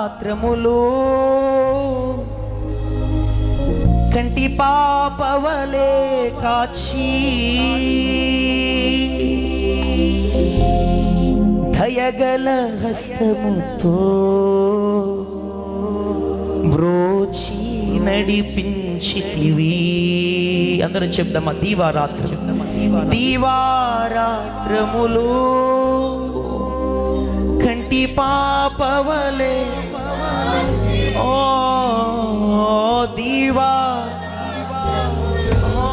దివారాత్రములు కంటి పాపవలే కాచి. దయగల హస్తముతో బ్రోచి నడిపించితివి. అందరూ చెప్దామా? దీవారాత్రి. దీవారాత్రములో కంటి పాపవలే దీవా. ఓ,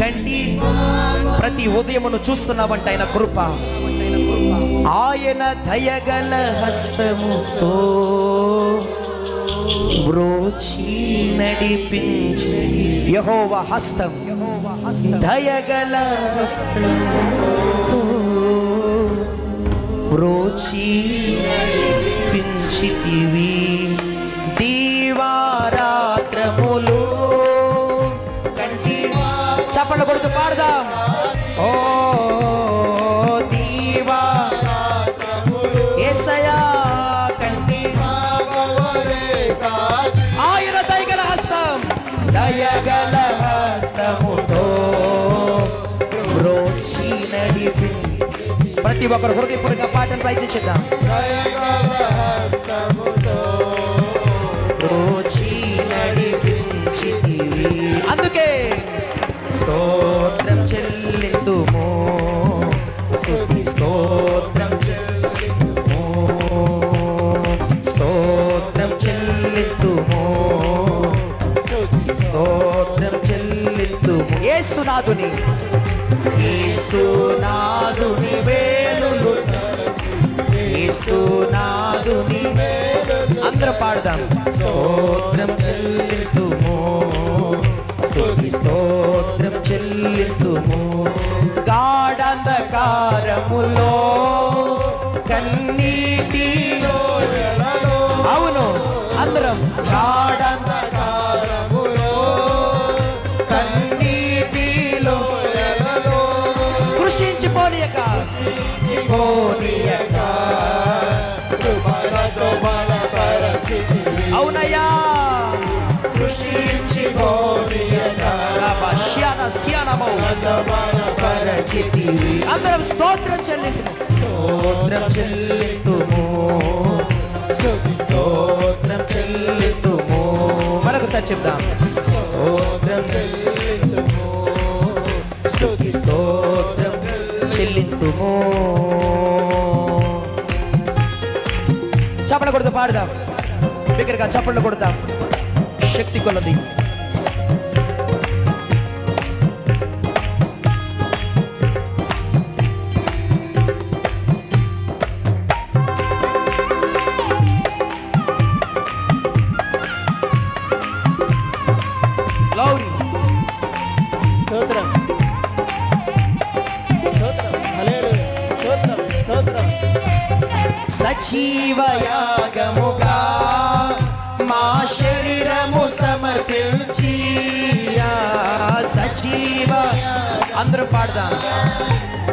కంటి ప్రతి ఉదయమును చూస్తున్నామంట ఆయన కృప. ఆయన దయగల హస్తముతో బ్రోచి నడిపించి. యహోవ హస్తం. దయగల హస్తముతో బ్రోచి ఉంచితివి దీవారాత్రములు. కంటి చప్పట్లు కొడుతూ పాడదాం. ఓ దీవా. ఏసయా కంటి. ఆయన దయగల హస్తం. దయగల హస్తముతో ప్రతి ఒక్కరు హృదయపూర్వక బ్రోచి నడిపించితివి. అందుకే స్తోత్రం చెల్లింతుము. స్తుతి స్తోత్రం చెల్లింతుము. స్తోత్రం చెల్లింతుము. స్తుతి స్తోత్రం చెల్లింతుము. యేసునాథుని యేసునాథుని యేసునాథుని అందరూ పాడదాం. స్తోత్రం చెల్లింతుము. స్తుతి స్తోత్రం చెల్లింతుము. గాఢంధకారములో కన్నీటి అవును అందరం గాఢంధకారములో కన్నీటిలో కృషించిపోలేక పోనీయక అందరం స్తోత్రం చెల్లింతుము స్తోత్రం స్తోత్రం చెల్లింతుము మరొకసారి చెప్దాం. స్తోత్రం చెల్లింతుము స్తుతి స్తోత్రం చెల్లింతుము చప్పట్లు కొడుతూ పాడదాం. బిగ్గరగా చప్పట్లు కొడతాం. శక్తి కొలది. అందరూ పాడదాం.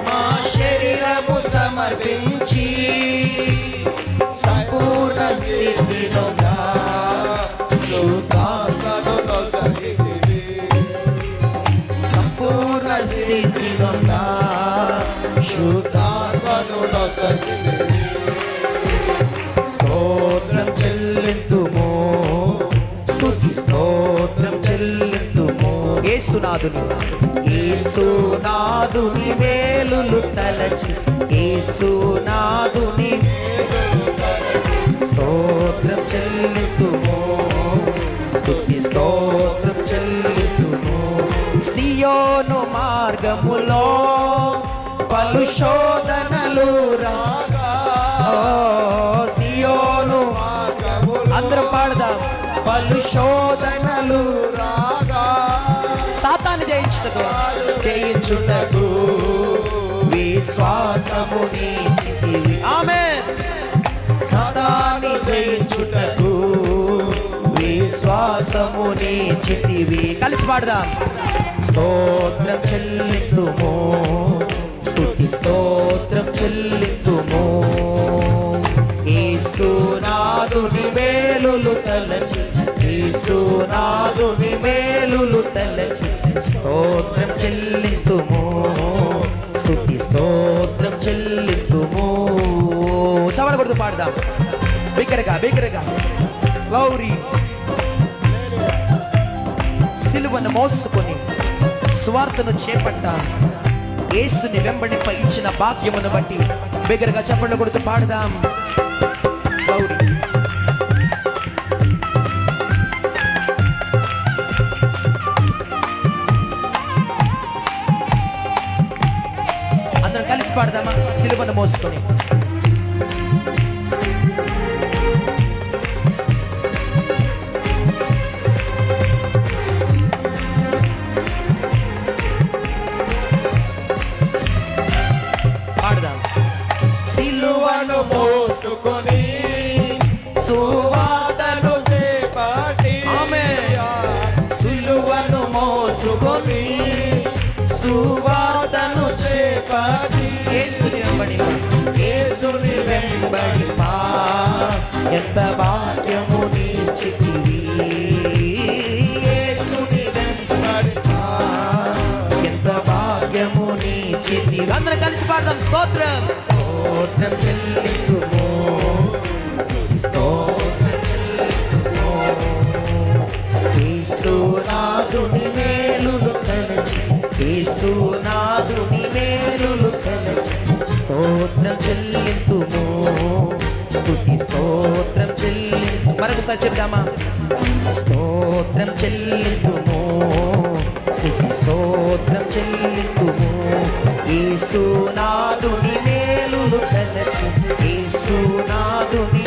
మా శరీరము సమర్పించి సంపూర్ణ సిద్ధిలో శుద్ధాత్మను సంపూర్ణ సిద్ధిలోగా శుద్ధాత్మను స్తోత్రం చెల్లింతుము. స్తుతి స్తోత్రం చెల్లింతుము. యేసునాథుని యేసునాథుని వేలులు తలచి యేసునాథుని స్తోత్రం చెల్లింతుము. స్థుతి స్తోత్రం చెల్లింతుము. సియోను మార్గములో పలు శోధనలు రాగా సియోను అందరం పాడదాం. పలు శోధనలు మనుషులకు విశ్వాసము నీచితివి ఆమె సదా జయించుటకు విశ్వాసము నీచితివి కలిసి పాడదాం. స్తోత్రం చెల్లిందుము స్థుతి స్తోత్రం చెల్లిందుము ఈసునాథుని మేలులు తలచి ఈసునాథుని మేలులు తలచి స్తోత్రం చెల్లి పాడదాం బిగ్గరగా బిగ్గరగా. గౌరీ. సిలువను మోసుకొని స్వార్థను చేపట్ట. యేసుని వెంబడింప ఇచ్చిన భాగ్యమును బట్టి బిగ్గరగా చెప్పండి కొడుతూ పాడదాం. గౌరీ. అందరం కలిసి పాడదామా? సిలువను మోసుకొని. పాడదాం. సిలువను మోసుకొని సో యేసుని వెంబడిపా ఎంత భాగ్యము నీచితివి యేసుని వెంబడిపా ఎంత భాగ్యము నీచితివి అందరం కలిసి పాడదాం స్తోత్రం స్తోత్రం చెల్లింతుము స్తోత్రం చెల్లింతుము యేసునాథుని మేలులు తలచి యేసునాథుని మేలులు తలచి స్తోత్రం చెల్లింతుము స్థుతి స్తోత్రం చెల్లింతు మరొకసారి చెప్దామా? స్తోత్రం చెల్లింతుము స్థుతి స్తోత్రం చెల్లింతుము యేసునాథుని మేలులు తలచు. యేసునాథుని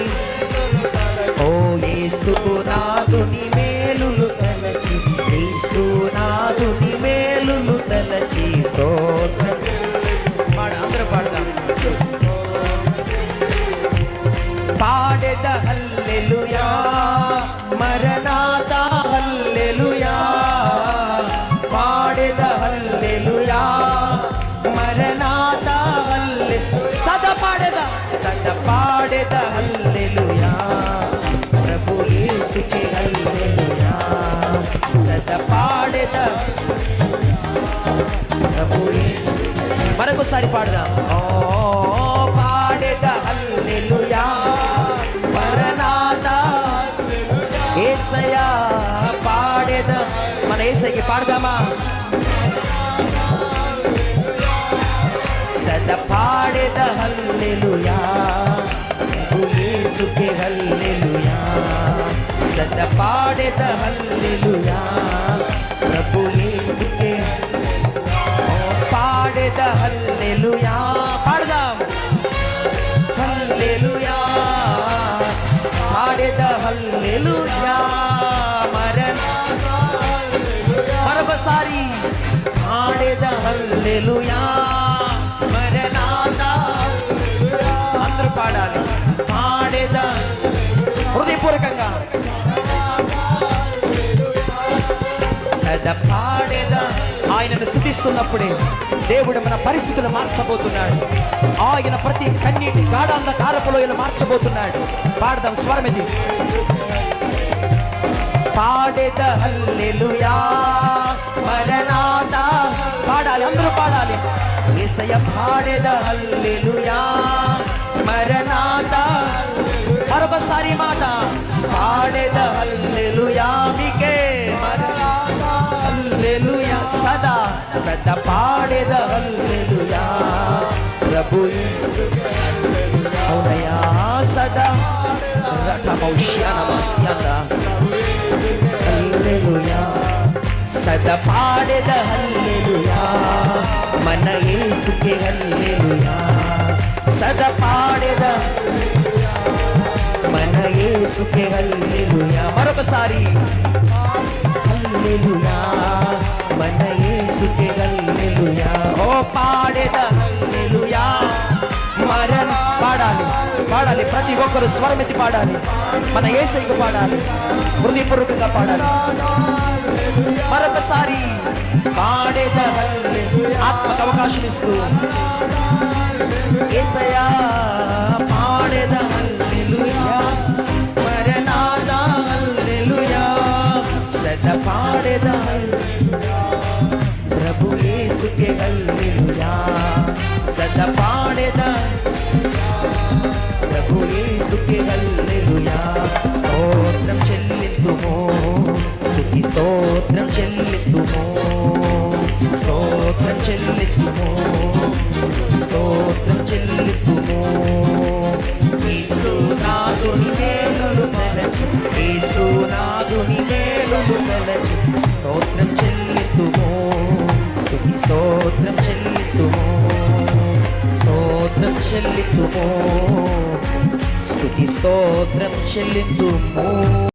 ఓ యేసునాథుని మేలులు తలచి. యేసునాథుని మేలులు తలచి. స్తో పాడెద? హల్లెలూయా. ప్రభు యేసుకి హల్లెలూయా. సద పాడెద? ప్రభు యేసు మరొకసారి పాడదాం. ఓ పాడెద? హల్లెలూయా. మరణాత ఏసయ్యా పాడెద? మన ఏసయ్యకి పాడదామా? సద పాడెద? హల్లెలూయా. ప్రభు యేసుకి హల్లెలూయా. సద పాడెద హల్లెలూయా. ప్రభు యేసుకి. ఓ పాడెద హల్లెలూయా. పాడదాం. హల్లెలూయా. పాడెద హల్లెలూయా. మరణ. మరొకసారి హృదయపూర్వకంగా. సద పాడేద ఆయనను స్థుతిస్తున్నప్పుడే దేవుడు మన పరిస్థితులు మార్చబోతున్నాడు. ఆయన ప్రతి కన్నీటి గాఢాంధ కారపులోయలు మార్చబోతున్నాడు. పాడదాం స్వరమిది పాడేద? హల్లెలూయా. మరణాత పాడాలి అందరూ పాడాలి. ఏసయ పాడేద? హల్లెలుయా. మరణాత మరొకసారి మాట. పాడేద హల్లెలూయా మీకే సదా సదా పాడేద హల్లెలూయా. ప్రభు అవునయా సదా. రథమౌష్యానమస్యంద హల్లెలూయా సదా పాడేద మన యేసుకే హల్లెలుయా. సదా యేసుకే హల్లెలూయా. మరొకసారి. హల్లెలూయా. మన యేసుకే హల్లెలూయా. ఓ పాడేద హల్లెలూయా. మరణ పాడాలి. పాడాలి. ప్రతి ఒక్కరు స్వరమెత్తి పాడాలి. మన ఏసైకి పాడాలి. హృదయపూర్వకంగా పాడాలి. మరొకసారి. పాడేద ఆత్మకు అవకాశం ఇస్తూ. ఏసయా పాడేద మరణాద హల్లెలూయా యేసుకే హల్లెలూయా సదా పాడేదా ప్రభు యేసుకే హల్లెలూయా స్తోత్రం చెల్లింతుము స్తుతి స్తోత్రం చెల్లింతుము స్తోత్రం చెల్లింతుము స్తోత్రం చెల్లింతుము స్తోత్రం చెల్లింతుము స్తుతి స్తోత్రం చెల్లింతుము.